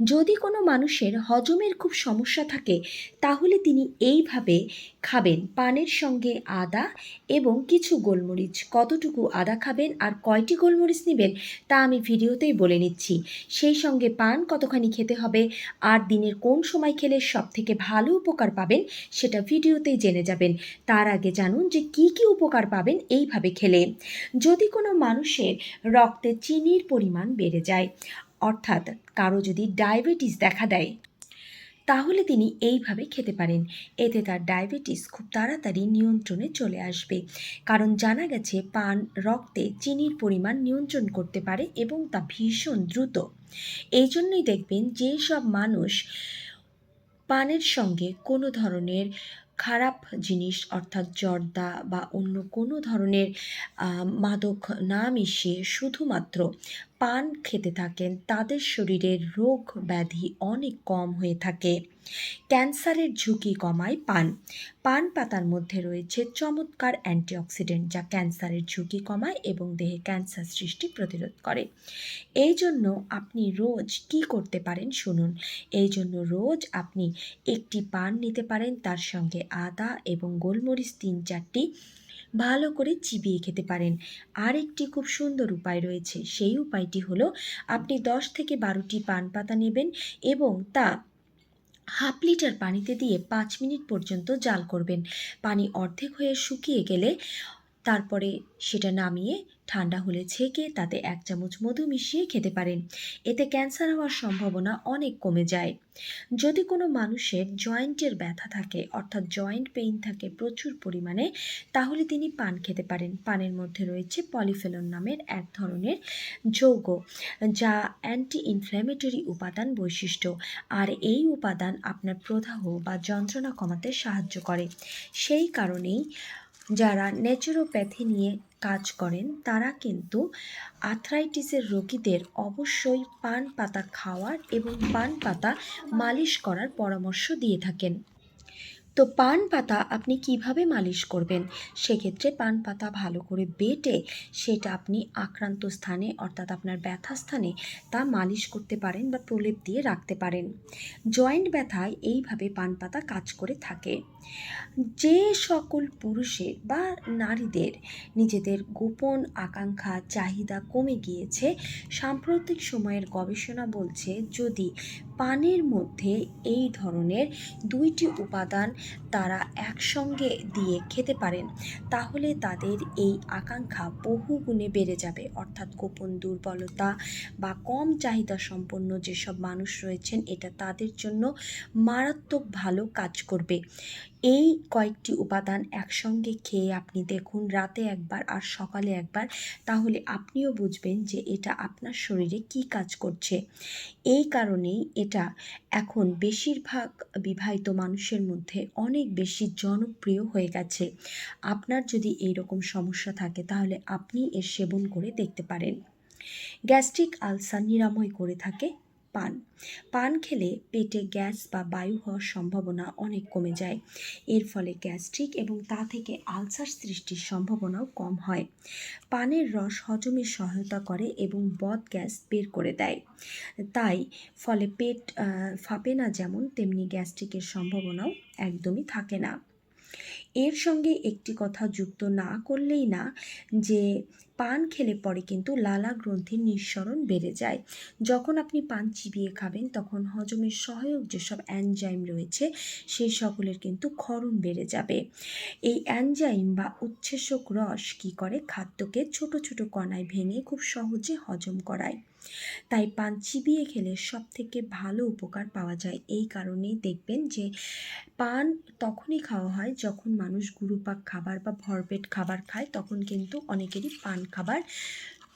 যদি কোনো মানুষের হজমের খুব সমস্যা থাকে, তাহলে তিনি এইভাবে খাবেন। পানের সঙ্গে আদা এবং কিছু গোলমরিচ। কতটুকু আদা খাবেন আর কয়টি গোলমরিচ নেবেন, তা আমি ভিডিওতেই বলে নিচ্ছি। সেই সঙ্গে পান কতখানি খেতে হবে আর দিনের কোন সময় খেলে সব থেকে ভালো উপকার পাবেন, সেটা ভিডিওতেই জেনে যাবেন। তার আগে জানুন যে কি কি উপকার পাবেন এইভাবে খেলে। যদি কোনো মানুষের রক্তে চিনির পরিমাণ বেড়ে যায় অর্থাৎ কারও যদি ডায়াবেটিস দেখা দেয়, তাহলে তিনি এইভাবে খেতে পারেন। এতে তার ডায়াবেটিস খুব তাড়াতাড়ি নিয়ন্ত্রণে চলে আসবে। কারণ জানা গেছে, পান রক্তে চিনির পরিমাণ নিয়ন্ত্রণ করতে পারে এবং তা ভীষণ দ্রুত। এই জন্যই দেখবেন যে সব মানুষ পানের সঙ্গে কোনো ধরনের খারাপ জিনিস, অর্থাৎ জর্দা বা অন্য কোনো ধরনের মাদক না মিশিয়ে শুধুমাত্র পান খেতে থাকেন, তাদের শরীরের রোগ ব্যাধি অনেক কম হয়ে থাকে। ক্যান্সারের ঝুঁকি কমায় পান। পান পাতার মধ্যে রয়েছে চমৎকার অ্যান্টিঅক্সিডেন্ট যা ক্যান্সারের ঝুঁকি কমায় এবং দেহে ক্যান্সার সৃষ্টি প্রতিরোধ করে। এই জন্য আপনি রোজ কি করতে পারেন শুনুন। এই জন্য রোজ আপনি একটি পান নিতে পারেন, তার সঙ্গে আদা এবং গোলমরিচ তিন চারটি ভালো করে চিবিয়ে খেতে পারেন। আর একটি খুব সুন্দর উপায় রয়েছে। সেই উপায়টি হলো, আপনি দশ থেকে বারোটি পান পাতা নেবেন এবং তা হাফ লিটার পানিতে দিয়ে পাঁচ মিনিট পর্যন্ত জাল করবেন। পানি অর্ধেক হয়ে শুকিয়ে গেলে তারপরে সেটা নামিয়ে ঠান্ডা হলে ছেঁকে তাতে এক চামচ মধু মিশিয়ে খেতে পারেন। এতে ক্যান্সার হওয়ার সম্ভাবনা অনেক কমে যায়। যদি কোনো মানুষের জয়েন্টের ব্যথা থাকে, অর্থাৎ জয়েন্ট পেইন থাকে প্রচুর পরিমাণে, তাহলে তিনি পান খেতে পারেন। পানের মধ্যে রয়েছে পলিফেলন নামের এক ধরনের যৌগ, যা অ্যান্টি ইনফ্ল্যামেটরি উপাদান বৈশিষ্ট্য। আর এই উপাদান আপনার প্রদাহ বা যন্ত্রণা কমাতে সাহায্য করে। সেই কারণেই যারা ন্যাচুরোপ্যাথি নিয়ে কাজ করেন, তারা কিন্তু আর্থ্রাইটিসের রোগীদের অবশ্যই পান পাতা খাওয়ার এবং পান পাতা মালিশ করার পরামর্শ দিয়ে থাকেন। তো পান পাতা আপনি কীভাবে মালিশ করবেন? সেক্ষেত্রে পান পাতা ভালো করে বেটে সেটা আপনি আক্রান্ত স্থানে, অর্থাৎ আপনার ব্যথা স্থানে তা মালিশ করতে পারেন বা প্রলেপ দিয়ে রাখতে পারেন। জয়েন্ট ব্যথায় এইভাবে পান পাতা কাজ করে থাকে। যে সকল পুরুষের বা নারীদের নিজেদের গোপন আকাঙ্ক্ষা, চাহিদা কমে গিয়েছে, সাম্প্রতিক সময়ের গবেষণা বলছে যদি পানের মধ্যে এই ধরনের দুইটি উপাদান তারা একসঙ্গে দিয়ে খেতে পারেন। তাহলে তাদের এই আকাঙ্ক্ষা বহু গুণে বেড়ে যাবে। অর্থাৎ গোপন দুর্বলতা বা কম চাহিদা সম্পন্ন যেসব মানুষ রয়েছেন, এটা তাদের জন্য মারাত্মক ভালো কাজ করবে। এই কয়েকটি উপাদান একসঙ্গে খেয়ে আপনি দেখুন রাতে একবার আর সকালে একবার, তাহলে আপনিও বুঝবেন যে এটা আপনার শরীরে কি কাজ করছে। এই কারণেই এটা এখন বেশিরভাগ বিবাহিত মানুষের মধ্যে অনেক বেশি জনপ্রিয় হয়ে গেছে। আপনার যদি এই রকম সমস্যা থাকে, তাহলে আপনি এর সেবন করে দেখতে পারেন। গ্যাস্ট্রিক আলসার নিরাময় করে থাকে পান। পান খেলে পেটে গ্যাস বা বায়ু হওয়ার সম্ভাবনা অনেক কমে যায়। এর ফলে গ্যাস্ট্রিক এবং তা থেকে আলসার সৃষ্টির সম্ভাবনাও কম হয়। পানের রস হজমে সহায়তা করে এবং বদ গ্যাস বের করে দেয়। তাই ফলে পেট ফাঁপে না যেমন, তেমনি গ্যাস্ট্রিকের সম্ভাবনাও একদমই থাকে না। এর সঙ্গে একটি কথা যুক্ত না করলেই না, যে পান খেলে পরে কিন্তু লালা গ্রন্থির নিঃসরণ বেড়ে যায়। যখন আপনি পান চিবিয়ে খাবেন, তখন হজমের সহায়ক যেসব অ্যানজাইম রয়েছে সেই সকলের কিন্তু ক্ষরণ বেড়ে যাবে। এই অ্যানজাইম বা উচ্ছেসক রস কী করে? খাদ্যকে ছোট ছোট কণায় ভেঙে খুব সহজে হজম করায়। তাই পান চিবিয়ে খেলে সব থেকে ভালো উপকার পাওয়া যায়। এই কারণেই দেখবেন যে পান তখনই খাওয়া হয় যখন মানুষ গুরুপাক খাবার বা ভরপেট খাবার খায়, তখন কিন্তু অনেকেরই পান খাবার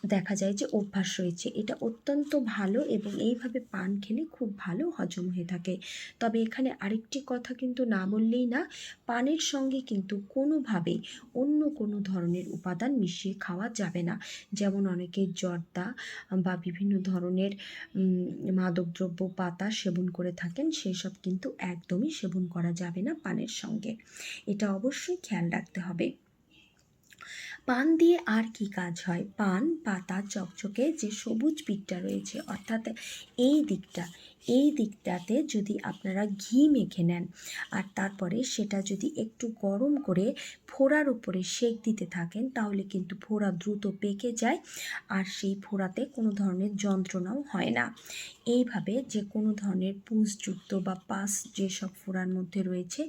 দেখা যায় যে অভ্যাস রয়েছে। এটা অত্যন্ত ভালো এবং এইভাবে পান খেলে খুব ভালো হজম হয়ে থাকে। তবে এখানে আরেকটি কথা কিন্তু না বললেই না, পানের সঙ্গে কিন্তু কোনোভাবেই অন্য কোনো ধরনের উপাদান মিশিয়ে খাওয়া যাবে না। যেমন অনেকে জর্দা বা বিভিন্ন ধরনের মাদকদ্রব্য, পাতা সেবন করে থাকেন সেই সব কিন্তু একদমই সেবন করা যাবে না পানের সঙ্গে। এটা অবশ্যই খেয়াল রাখতে হবে। পান দিয়ে আর কি কাজ হয়? পান, পাতা, চকচকে যে সবুজ পিঠটা রয়েছে, অর্থাৎ এই দিকটা এই দিকটাতে যদি আপনারা ঘি মেখে নেন আর তারপরে সেটা যদি একটু গরম করে ফোড়ার উপরে সেক দিতে থাকেন, তাহলে কিন্তু ফোড়া দ্রুত পেকে যায় আর সেই ফোড়াতে কোনো ধরনের যন্ত্রণাও হয় না। এইভাবে যে কোনো ধরনের পুষযুক্ত বা পাস যেসব ফোড়ার মধ্যে রয়েছে,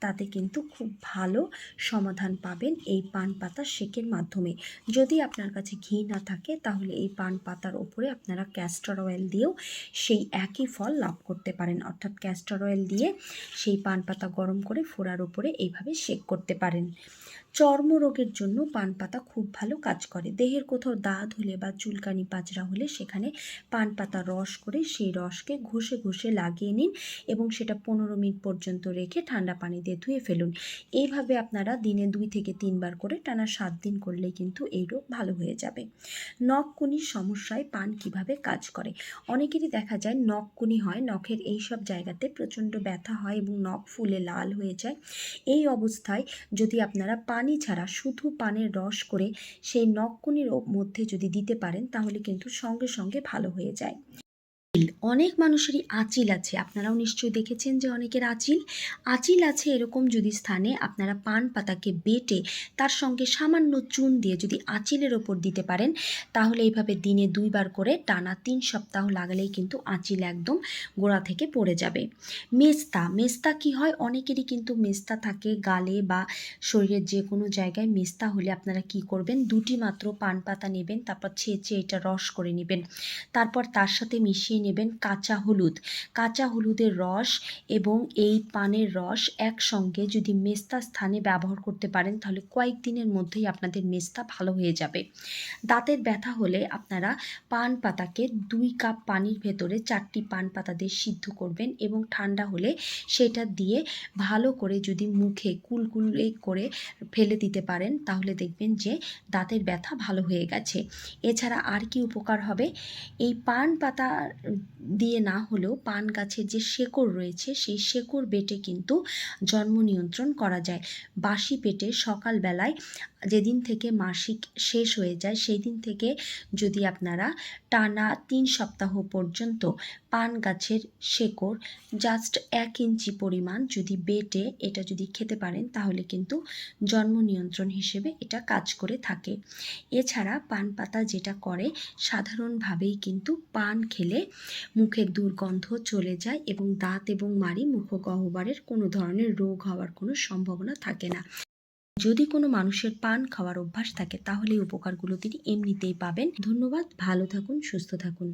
তাতে কিন্তু খুব ভালো সমাধান পাবেন এই পান পাতা শেকের মাধ্যমে। যদি আপনার কাছে ঘি না থাকে, তাহলে এই পান পাতার ওপরে আপনারা ক্যাস্টর অয়েল দিয়েও সেই একই ফল লাভ করতে পারেন। অর্থাৎ ক্যাস্টর অয়েল দিয়ে সেই পান পাতা গরম করে ফোড়ার উপরে এইভাবে শেক করতে পারেন। চর্মরোগের জন্য পান পাতা খুব ভালো কাজ করে। দেহের কোথাও দাঁত হলে বা চুলকানি পাচড়া হলে সেখানে পান পাতা রস করে সেই রসকে ঘষে ঘষে লাগিয়ে নিন এবং সেটা পনেরো মিনিট পর্যন্ত রেখে ঠান্ডা পানি দিয়ে ধুয়ে ফেলুন। এইভাবে আপনারা দিনে দুই থেকে তিনবার করে টানা সাত দিন করলেই কিন্তু এই রোগ ভালো হয়ে যাবে। নখকুনির সমস্যায় পান কীভাবে কাজ করে? অনেকেরই দেখা যায় নখকুনি হয়, নখের এই সব জায়গাতে প্রচণ্ড ব্যথা হয় এবং নখ ফুলে লাল হয়ে যায়। এই অবস্থায় যদি আপনারা পানি ছাড়া শুধু পানের রস করে সেই নখকুনির মধ্যে যদি দিতে পারেন, তাহলে কিন্তু সঙ্গে সঙ্গে ভালো হয়ে যায়। অনেক মানুষেরই আঁচিল আছে। আপনারাও নিশ্চয়ই দেখেছেন যে অনেকের আঁচিল। আঁচিল আছে এরকম যদি স্থানে আপনারা পান পাতাকে বেটে তার সঙ্গে সামান্য চুন দিয়ে যদি আঁচিলের ওপর দিতে পারেন, তাহলে এইভাবে দিনে দুইবার করে টানা তিন সপ্তাহ লাগালেই কিন্তু আঁচিল একদম গোড়া থেকে পড়ে যাবে। মেস্তা। মেস্তা কি হয়? অনেকেরই কিন্তু মেস্তা থাকে গালে বা শরীরের যে কোনো জায়গায়। মেস্তা হলে আপনারা কি করবেন? দুটি মাত্র পান পাতা নেবেন, তারপর ছেঁচে এটা রস করে নেবেন। তারপর তার সাথে মিশিয়ে নেবেন কাঁচা হলুদ। কাঁচা হলুদের রস এবং এই পানের রস একসঙ্গে যদি মেস্তা স্থানে ব্যবহার করতে পারেন, তাহলে কয়েকদিনের মধ্যেই আপনাদের মেস্তা ভালো হয়ে যাবে। দাঁতের ব্যথা হলে আপনারা পান পাতাকে দুই কাপ পানির ভেতরে চারটি পান পাতা দিয়ে সিদ্ধ করবেন এবং ঠান্ডা হলে সেটা দিয়ে ভালো করে যদি মুখে কুলকুলে করে ফেলে দিতে পারেন, তাহলে দেখবেন যে দাঁতের ব্যথা ভালো হয়ে গেছে। এছাড়া আর কি উপকার হবে? এই পান পাতা Amen. দিয়ে না হলেও পান গাছের যে শেকড় রয়েছে, সেই শেকড় বেটে কিন্তু জন্ম নিয়ন্ত্রণ করা যায়। বাসি পেটে সকালবেলায় যেদিন থেকে মাসিক শেষ হয়ে যায় সেই দিন থেকে যদি আপনারা টানা তিন সপ্তাহ পর্যন্ত পান গাছের শেকড় জাস্ট এক ইঞ্চি পরিমাণ যদি বেটে এটা যদি খেতে পারেন, তাহলে কিন্তু জন্ম নিয়ন্ত্রণ হিসেবে এটা কাজ করে থাকে। এছাড়া পান পাতা যেটা করে, সাধারণভাবেই কিন্তু পান খেলে মুখের দুর্গন্ধ চলে যায় এবং দাঁত এবং মাড়ি মুখগহ্বরের কোনো ধরনের রোগ হওয়ার কোনো সম্ভাবনা থাকে না। যদি কোনো মানুষের পান খাওয়ার অভ্যাস থাকে, তাহলে উপকারগুলো তিনি এমনিতেই পাবেন। ধন্যবাদ, ভালো থাকুন, সুস্থ থাকুন।